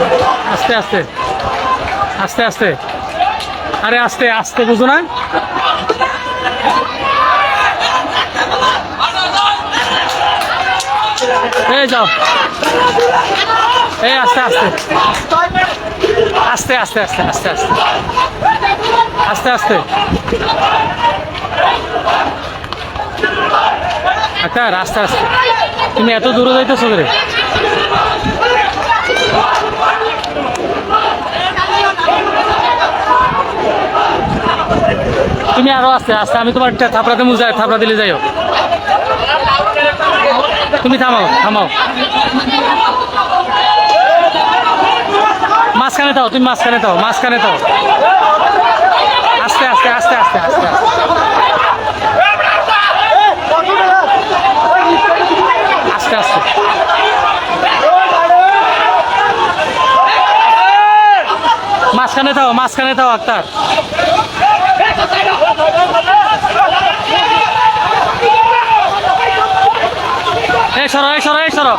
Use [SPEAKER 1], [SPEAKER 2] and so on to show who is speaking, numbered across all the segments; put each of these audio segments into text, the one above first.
[SPEAKER 1] আস্তে আস্তে। আস্তে আস্তে। আরে আস্তে আস্তে বুঝো না। এই যাও। এই আস্তে আস্তে। আস্তে আস্তে আস্তে আস্তে আস্তে। আস্তে আস্তে। আচ্ছা আস্তে আস্তে। তুমি এত দূরে যাইতেছো রে। আস্তে আস্তে আমি তোমার থাপড়াতে মুজায় থাপড়া দিলে যাইও তুমি থামাও থামাও। মাঝখানে দাও, তুমি মাঝখানে দাও মাঝখানে দাও। আস্তে আস্তে আস্তে আস্তে আস্তে আস্তে। আস্তে মাঝখানে দাও, মাঝখানে থাও আক্তার। এই সরো এই সরো এই সরো।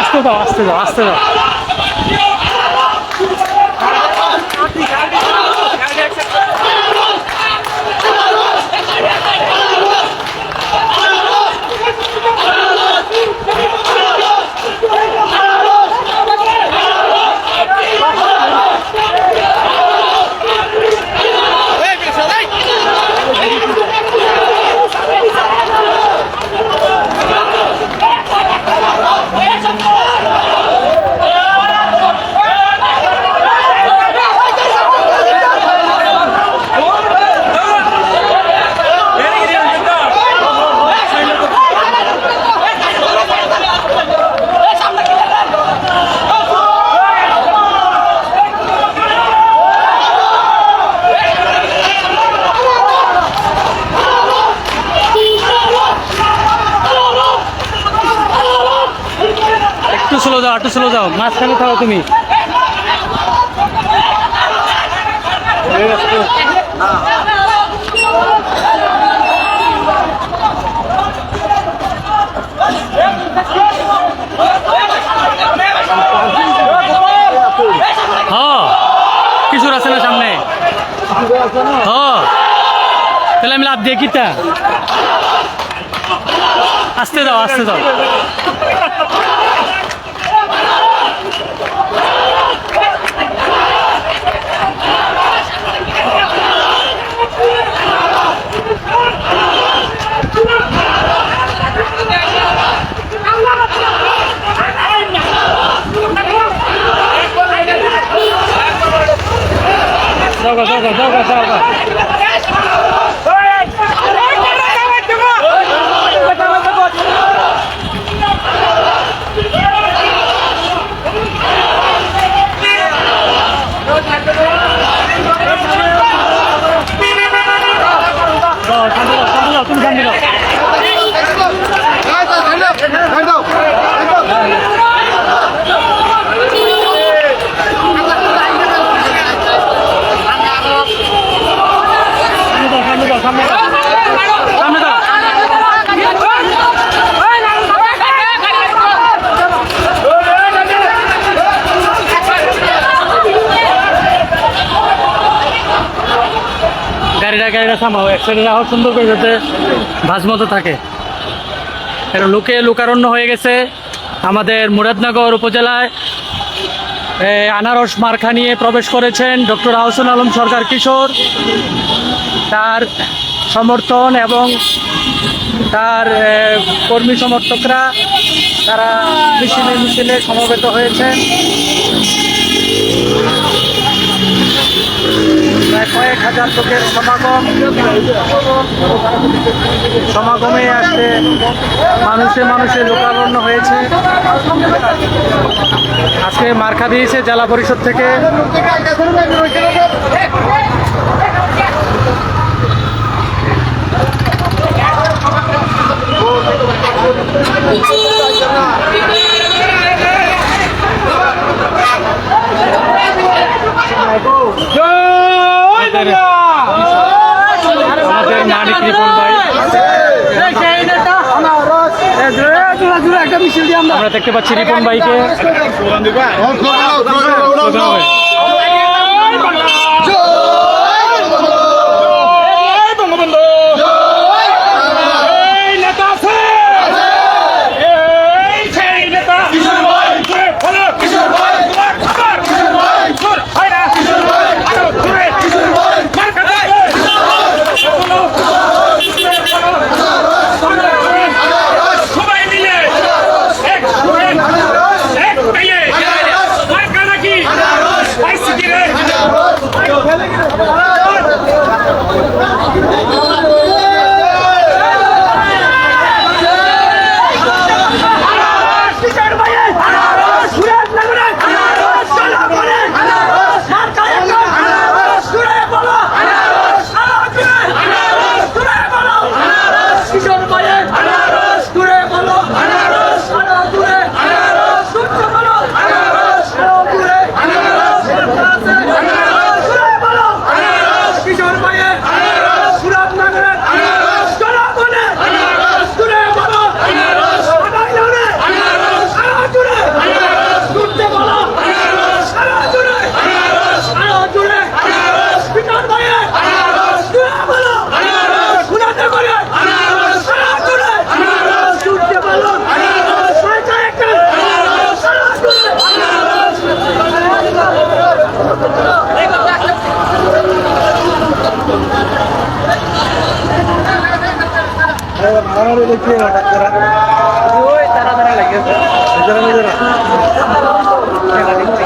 [SPEAKER 1] আস্তে দাও আস্তে দাও আস্তে দাও একটু স্লো যাও একটু স্লো যাও, মাঝখানে থাকো তুমি। হ্যাঁ কিশোর আছে না সামনে? হ্যাঁ আমি লাভ দিয়ে কিতা? আসতে দাও আসতে দাও দাও দাও দাও দাও দাও গাড়িটা থামাও এক সাইডে সুন্দর করে যাতে ভাজ থাকে। এটা লোকে লোকারণ্য হয়ে গেছে আমাদের মুরাদনগর উপজেলায়। আনারস মার্কা নিয়ে প্রবেশ করেছেন ডক্টর আহসান আলম সরকার কিশোর। তার সমর্থন এবং তার কর্মী সমর্থকরা তারা মিছিলে মিছিলে সমবেত হয়েছেন। কয়েক হাজার লোকের সমাগম। সমাগমে আসতে মানুষে মানুষে লোকারণ্য হয়েছে। আজকে মার্কা দিয়েছে জেলা পরিষদ থেকে আমাদের মানিক রিপন ভাই
[SPEAKER 2] একটা মিছিল দিয়ে আমরা
[SPEAKER 1] আমরা দেখতে পাচ্ছি রিপন ভাইকে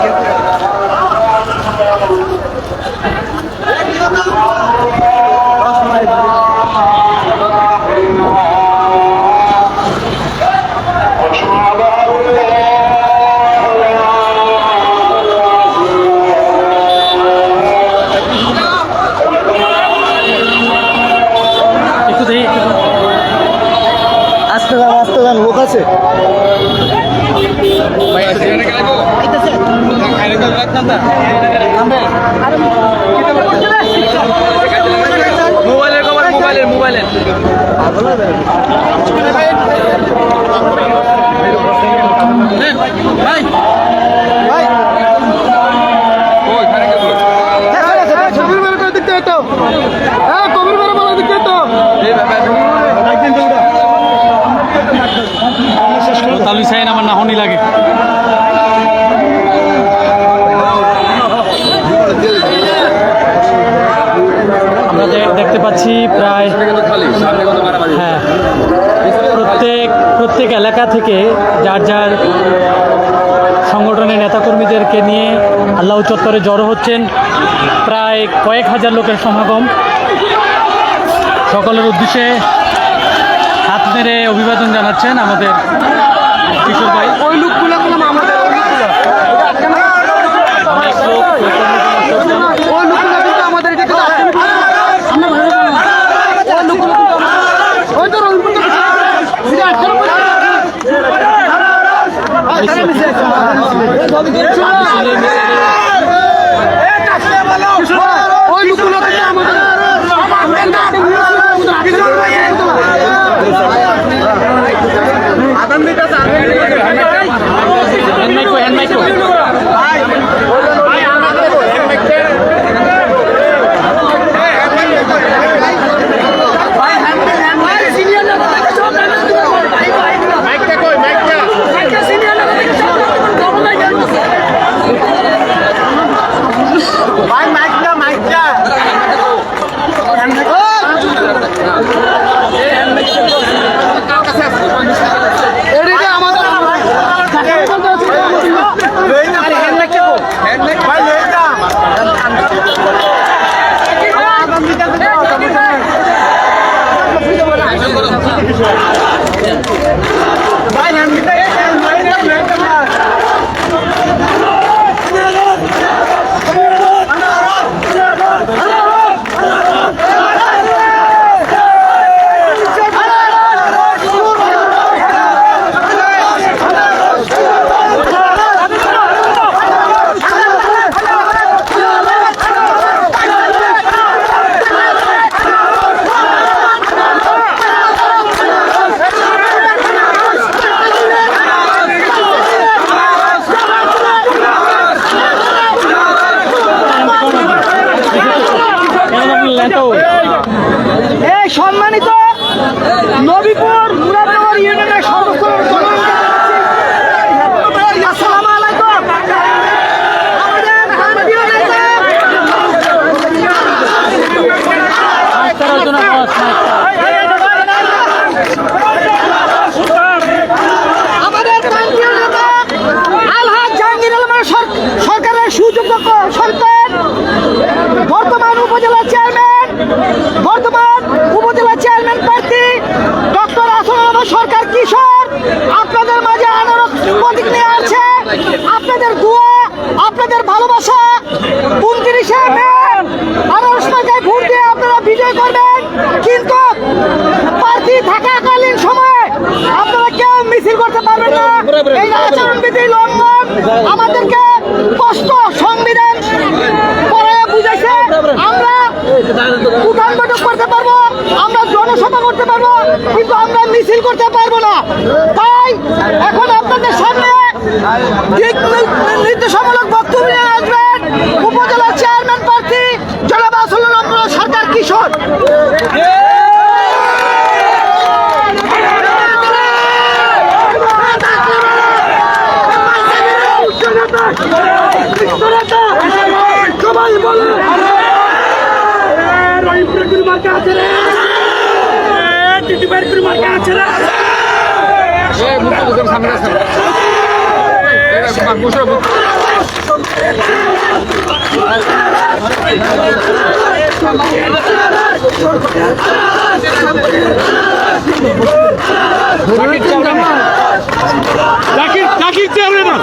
[SPEAKER 1] একটু
[SPEAKER 2] আছে?
[SPEAKER 3] মোবাইলের মোবাইলের মোবাইলের।
[SPEAKER 1] ভাই
[SPEAKER 2] ভাই।
[SPEAKER 1] তালু সাইন আমার নাহনি লাগে। আমরা দেখতে পাচ্ছি প্রায় হ্যাঁ প্রত্যেক প্রত্যেক এলাকা থেকে যার যার সংগঠনের নেতাকর্মীদেরকে নিয়ে আল্লাহ চত্বরে জড়ো হচ্ছেন প্রায় কয়েক হাজার লোকের সমাগম। সকলের উদ্দেশ্যে হাত মেরে অভিবাদন জানাচ্ছেন আমাদের Oh. ভাই
[SPEAKER 2] মাইকটা এই আচরণবিধি লঙ্ঘন আমাদেরকে কষ্ট সংবিধান পড়ে বুঝেছে আমরা উঠান বৈঠক করতে পারব আমরা জনসভা করতে পারব কিন্তু আমরা মিছিল করতে পারব না। তাই এখন আপনাদের সামনে দিক নির্দেশমূলক বক্তব্য নিয়ে আসবেন উপজেলা চেয়ারম্যান প্রার্থী জনাব আসল সরকার কিশোর সবাই বলে
[SPEAKER 4] রহিমপুরের মার্কা আছে রে টিটিবাড়ির মার্কা আছে রে
[SPEAKER 3] এই মুখ বুঝে সামনে আসো এই মুখের মুখ
[SPEAKER 4] জাকির জাকির চেয়ারে না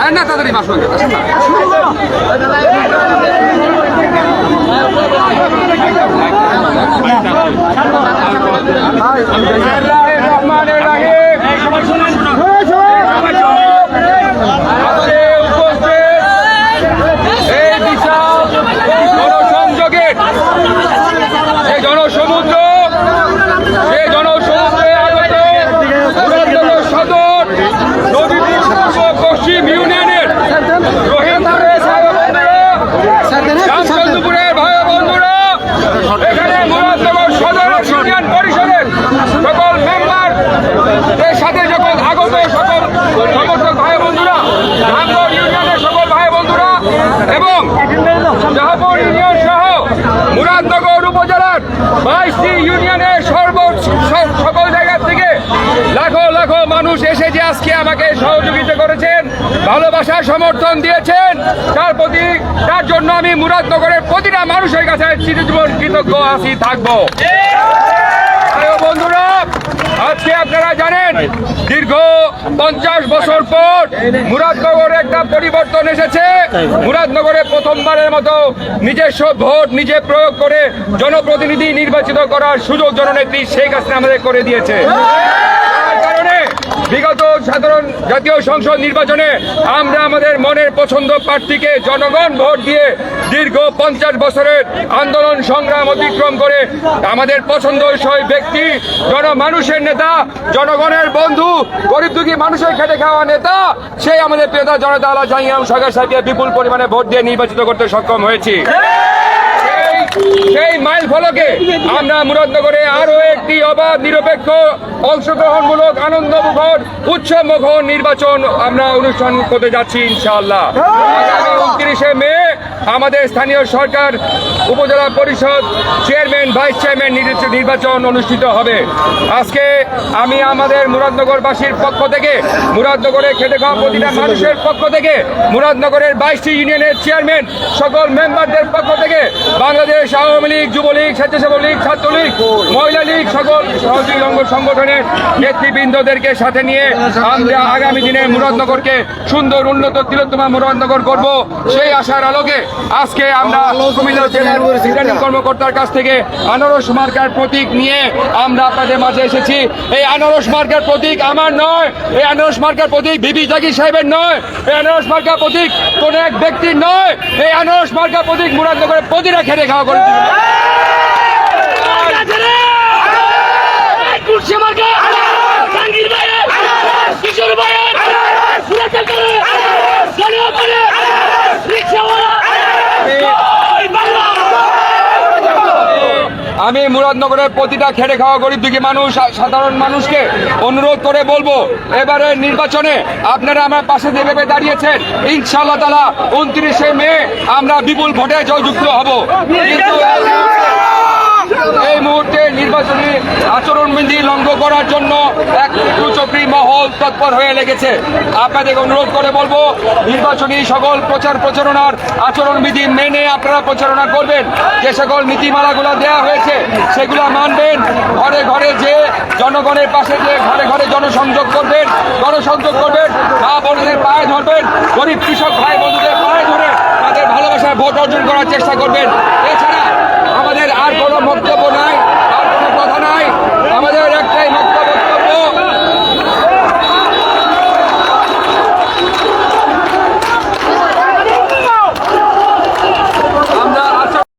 [SPEAKER 3] আরে তাড়াতাড়ি মাসুন আসেন না রহমানের রাহিম আজকে উপস্থিত এই বিশাল জনসংযোগের এই জনসমুদ্র সেই জনসমুদ্রে আগত মুরাদনগর সদর নদীপুর পূর্ব পশ্চিম ইউনিয়নের রহিমপুরের ভাই বন্ধুরা রামচন্দ্রপুরের ভাই বন্ধুরা এখানে মুরাদনগর সদর ইউনিয়ন পরিষদের সকল মেম্বার এর সাথে যখন আগত সকল সমর্থক ভাই বন্ধুরা রামগড় ইউনিয়নের সকল ভাই বন্ধুরা এবং জাহাপুর ইউনিয়ন সহ মুরাদনগর উপজেলার বাইশটি ইউনিয়নের সর্ব স- সকল জায়গা থেকে লাখো লাখো মানুষ এসে যে আজকে আমাকে সহযোগিতা করেছেন, ভালোবাসা, সমর্থন দিয়েছেন। তার প্রতি, তার জন্য আমি মুরাদনগরের প্রতিটা মানুষের কাছে চিরজীবন কৃতজ্ঞ আছি, থাকব। বন্ধুরা, আজকে আপনারা জানেন, দীর্ঘ পঞ্চাশ বছর পর মুরাদনগরে একটা পরিবর্তন এসেছে। মুরাদনগরে প্রথমবারের মতো নিজস্ব ভোট নিজে প্রয়োগ করে জনপ্রতিনিধি নির্বাচিত করার সুযোগ জননেত্রী শেখ হাসিনা আমাদের করে দিয়েছে। কারণে বিগত সাধারণ জাতীয় সংসদ নির্বাচনে আমরা আমাদের মনের পছন্দ প্রার্থীকে জনগণ ভোট দিয়ে দীর্ঘ পঞ্চাশ বছরের আন্দোলন সংগ্রাম অতিক্রম করে আমাদের পছন্দসই ব্যক্তি, জনমানুষের নেতা, জনগণের বন্ধু, গরিব দুঃখী মানুষের খেটে খাওয়া নেতা, সেই আমাদের প্রিয়তা জনতা আলা জাহিয়াম সরকার সাহেবকে বিপুল পরিমাণে ভোট দিয়ে নির্বাচিত করতে সক্ষম হয়েছি। সেই- মাইল ফলকে আমরা মুরাদনগরে আরও একটি অবাধ নিরপেক্ষ অংশগ্রহণমূলক আনন্দ মুখর উৎসব মুখর নির্বাচন আমরা অনুষ্ঠান করতে যাচ্ছি ইনশাআল্লাহ। আগামী উনত্রিশে মে আমাদের স্থানীয় সরকার, উপজেলা পরিষদ, চেয়ারম্যান, ভাইস চেয়ারম্যান নির্বাচ- নির্বাচন অনুষ্ঠিত হবে। আজকে আমি আমাদের মুরাদনগরবাসীর পক্ষ থেকে মুরাদনগরে খেটে খাওয়া প্রতিটা মানুষের পক্ষ থেকে, মুরাদনগরের বাইশটি ইউনিয়নের চেয়ারম্যান, সকল মেম্বারদের পক্ষ থেকে, বাংলাদেশ আওয়ামী লীগ, যুবলীগ স্বেচ্ছাসেবক লীগ ছাত্রলীগ মহিলা লীগ সকল সহযোগী অঙ্গ সংগঠনের নেতৃবৃন্দদেরকে সাথে নিয়ে আমরা আগামী দিনে মুরাদনগরকে সুন্দর, উন্নত, তিলোত্তমা মুরাদনগর করব সেই আশার আলোকে আজকে আমরা কুমিল্লা জেলার রিটার্নিং কর্মকর্তার কাছ থেকে আনারস মার্কার প্রতীক নিয়ে আমরা আপনাদের মাঝে এসেছি। এই আনারস মার্কার প্রতীক আমার নয়, এই আনারস মার্কার প্রতীক বিবি জাকির সাহেবের নয়, এই আনারস মার্কার প্রতীক কোন এক ব্যক্তির নয়, এই আনারস মার্কার প্রতীক মুরাদনগরের প্রতিটা খেটে খাওয়া করে
[SPEAKER 4] কিশোর সরকারের রিক্সাওয়ালা
[SPEAKER 3] আমি মুরাদনগরের প্রতিটা খেড়ে খাওয়া গরিব দুঃখী মানুষ সাধারণ মানুষকে অনুরোধ করে বলব, এবারে নির্বাচনে আপনারা আমার পাশে যেভাবে দাঁড়িয়েছেন, ইনশাআল্লাহ তালা উনত্রিশে মে আমরা বিপুল ভোটে জয়যুক্ত হব। কিন্তু এই মুহূর্তে নির্বাচনী আচরণবিধি লঙ্ঘ করার জন্য এক কুচক্রী মহল তৎপর হয়ে লেগেছে। আপনাদের অনুরোধ করে বলব, নির্বাচনী সকল প্রচার প্রচারণার আচরণবিধি মেনে আপনারা প্রচারণা করবেন। যে সকল নীতিমালাগুলো দেওয়া হয়েছে, সেগুলো মানবেন। ঘরে ঘরে যে জনগণের পাশে যে ঘরে ঘরে জনসংযোগ করবেন জনসংযোগ করবেন, মা বোনদের পায়ে ধরবেন, গরিব কৃষক ভাই বন্ধুদের পায়ে ধরে তাদের ভালোবাসায় ভোট অর্জন করার চেষ্টা করবেন। এছাড়া আমাদের আর কোনো বক্তব্য নাই।